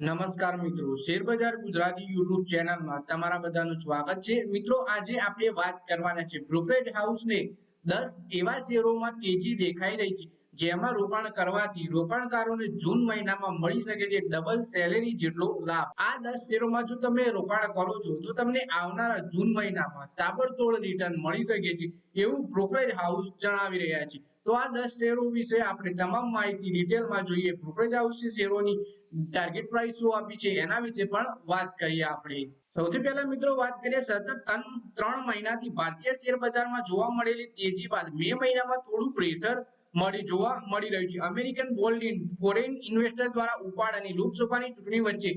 નમસ્કાર મિત્રો, શેરબજાર ગુજરાતી યુટ્યુબ ચેનલમાં તમારા બધાનું સ્વાગત છે. મિત્રો, આજે આપણે વાત કરવાના છે બ્રોકરેજ હાઉસને દસ એવા શેરોમાં તેજી દેખાઈ રહી છે, જેમાં રોકાણ કરવાથી રોકાણકારોને જૂન મહિનામાં મળી શકે છે ડબલ સેલેરી જેટલો લાભ. આ દસ શેરોમાં જો તમે રોકાણ કરો છો, તો તમને આવનારા જૂન મહિનામાં તાબડતોડ રિટર્ન મળી શકે છે, એવું બ્રોકરેજ હાઉસ જણાવી રહ્યા છે. તો આ દસ શેરો વિશે આપણે તમામ માહિતી ડિટેલમાં જોઈએ. બ્રોકરેજ હાઉસ શેરોની ટાર્ગેટ પ્રાઇસ શું આપી છે, એના વિશે પણ વાત કરીએ આપણે. સૌથી પહેલા મિત્રો વાત કરીએ સતત ત્રણ મહિનાથી ભારતીય શેર બજારમાં જોવા મળેલી તેજી બાદ મે મહિનામાં થોડું પ્રેશર મળી જોવા મળી રહ્યું છે. અમેરિકન ગોલ્ડ ફોરેન ઇન્વેસ્ટર દ્વારા ઉપાડ અને લોકસભાની ચૂંટણી વચ્ચે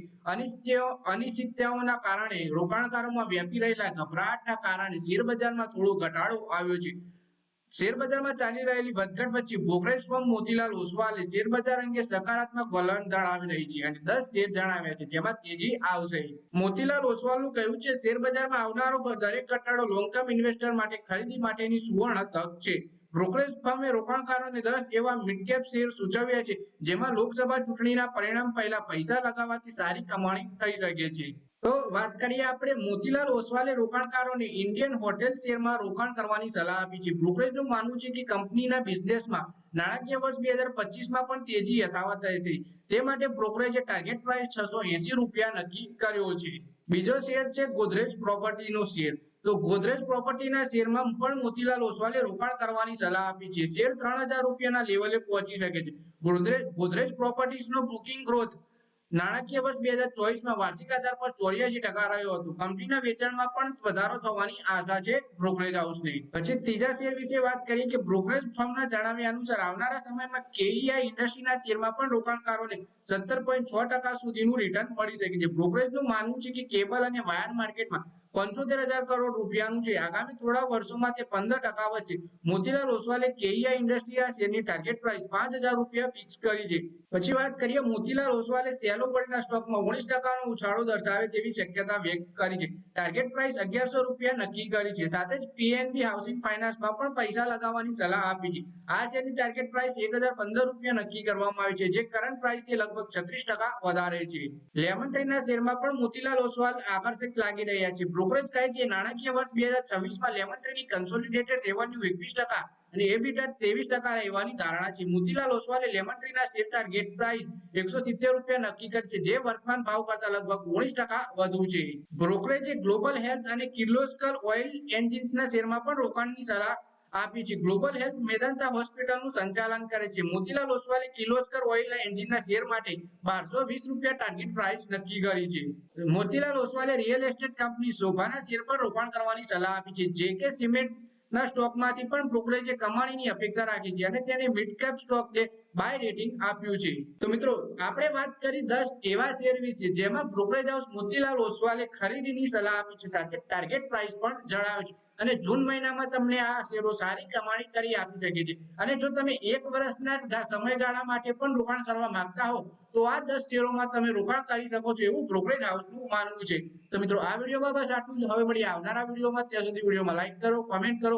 અનિશ્ચિતતાઓના કારણે રોકાણકારોમાં વ્યાપી રહેલા ગભરાટના કારણે શેર બજારમાં થોડો ઘટાડો આવ્યો છે. શેર બજારમાં ચાલી રહેલી વધઘટ વચ્ચે બ્રોકરેજ ફર્મ મોતીલાલ ઓસવાલે શેરબજાર અંગે સકારાત્મક વલણ જણાવી રહી છે અને દસ શેર જણાવ્યા છે, જેમાં તેજી આવશે. મોતીલાલ ઓસવાલનું કહ્યું છે, શેરબજારમાં આવનારો દરેક ઘટાડો લોંગ ટર્મ ઇન્વેસ્ટર માટે ખરીદી માટેની સુવર્ણ તક છે. બ્રોકરેજ ફર્મે રોકાણકારોને દસ એવા મિડકેપ શેર સૂચવ્યા છે, જેમાં લોકસભા ચૂંટણીના પરિણામ પહેલા પૈસા લગાવવાથી સારી કમાણી થઈ શકે છે. તો વાત કરીએ આપણે મોતીલાલ ઓસવાલે રોકાણકારોને ઇન્ડિયન હોટેલ શેરમાં રોકાણ કરવાની સલાહ આપી છે. બ્રોકરેજનું માનવું છે કે કંપનીના બિઝનેસમાં નાણાકીય વર્ષ બે હજાર પચીસમાં પણ તેજી યથાવત રહેશે તે માટે બ્રોકરેજે ટાર્ગેટ પ્રાઇસ છસો એસી રૂપિયા નક્કી કર્યો છે. બીજો શેર છે ગોદરેજ પ્રોપર્ટીનો શેર. તો ગોદરેજ પ્રોપર્ટીના શેરમાં પણ મોતીલાલ ઓસવાલે રોકાણ કરવાની સલાહ આપી છે. શેર ત્રણ હજાર રૂપિયાના લેવલે પહોંચી શકે છે. ગોદરેજ ગોદરેજ પ્રોપર્ટીઝનો બુકિંગ ગ્રોથ નાણાકીય વર્ષ બે હજાર ચોવીસમાં વાર્ષિક આધાર પર ચોર્યાસી ટકા રહ્યો હતો. કંપનીના વેચાણમાં પણ વધારો થવાની આશા છે બ્રોકરેજ હાઉસની. પછી ત્રીજા શેર વિશે વાત કરીએ કે બ્રોકરેજ ફર્મના જણાવ્યા અનુસાર આવનારા સમયમાં કેઈઆઈ ઇન્ડસ્ટ્રીના શેરમાં પણ રોકાણકારોને સત્તર પોઈન્ટ છ ટકા સુધીનું રિટર્ન મળી શકે છે. બ્રોકરેજનું માનવું છે કે કેબલ અને વાયર માર્કેટમાં પંચોતેર હજાર કરોડ રૂપિયાનું છે. આગામી થોડા વર્ષોમાં તે પંદર ટકા વધશે. મોતીલાલ ઓસવાલે કેઈઆઈ ઇન્ડસ્ટ્રીના શેરની ટાર્ગેટ પ્રાઇસ પાંચ હજાર રૂપિયા ફિક્સ કરી છે. પછી વાત કરીએ મોતીલાલ ઓસવાલે સેલો ગોલ્ડના સ્ટોકમાં ઓગણીસ ટકાનો ઉછાળો દર્શાવે તેવી શક્યતા વ્યક્ત કરી છે. ટાર્ગેટ પ્રાઇસ અગિયારસો રૂપિયા નક્કી કરી છે. સાથે જ પીએનબી હાઉસિંગ ફાઇનાન્સમાં પણ પૈસા લગાવવાની સલાહ આપી છે. આ શેરની ટાર્ગેટ પ્રાઇસ એક હજાર પંદર રૂપિયા નક્કી કરવામાં આવી છે. જે કરંટ પ્રાઇસથી લગભગ છત્રીસ ટકા વધારે છે. લેમન ટ્રીના શેરમાં પણ મોતીલાલ ઓસવાલ આકર્ષક લાગી રહ્યા છે. બ્રોકરેજ છે, નાણાકીય વર્ષ બે હજાર છવ્વીસમાં લેમન ટ્રીની કન્સોલિડેટેડ રેવન્યુ એકવીસ ટકા અને એબીટા ત્રેવીસ ટકા રહેવાની ધારણા છે. મોતીલાલ ઓસવાલે લેમન ટ્રીના શેર ટાર્ગેટ પ્રાઇસ એકસો સિત્તેર રૂપિયા નક્કી કરી છે જે વર્તમાન ભાવ કરતા લગભગ ઓગણીસ ટકા વધુ છે. બ્રોકરેજે ગ્લોબલ હેલ્થ અને કિર્લોસ્કર ઓઇલ એન્જિન્સના શેરમાં પણ રોકાણની સલાહ આપી છે. ગ્લોબલ હેલ્થ મેદાંતા હોસ્પિટલનું સંચાલન કરે છે. મોતીલાલ ઓસવાલે કિલોસ્કર ઓઇલના એન્જિનના શેર માટે બારસો વીસ રૂપિયા ટાર્ગેટ પ્રાઇસ નક્કી કરી છે. મોતીલાલ ઓસવાલે રિયલ એસ્ટેટ કંપની શોભાના શેર પર રોકાણ કરવાની સલાહ આપી છે. જે કે સિમેન્ટ ના સ્ટોકમાંથી પણ બ્રોકરેજે કમાણીની અપેક્ષા રાખી છે અને તેને મિડ કેપ સ્ટોકને બાય રેટિંગ આપ્યું છે. તો મિત્રો, આપણે વાત કરી દસ એવા શેર વિશે જેમાં બ્રોકરેજ હાઉસ મોતીલાલ ઓસવાલે ખરીદીની સલાહ આપી છે સાથે ટાર્ગેટ પ્રાઇસ પણ જણાવ્યું છે. અને જૂન મહિનામાં તમને આ શેરો સારી કમાણી કરી આપી શકે છે. અને જો તમે એક વર્ષના સમયગાળા માટે પણ રોકાણ કરવા માંગતા હો, તો આ દસ શેરોમાં તમે રોકાણ કરી શકો છો એવું બ્રોકરેજ હાઉસનું માનવું છે. તો મિત્રો, આ વિડીયોમાં બસ આટલું જ. હવે મળીએ આવનારા વિડીયોમાં. ત્યાં સુધી વિડીયોમાં લાઈક કરો કોમેન્ટ કરો.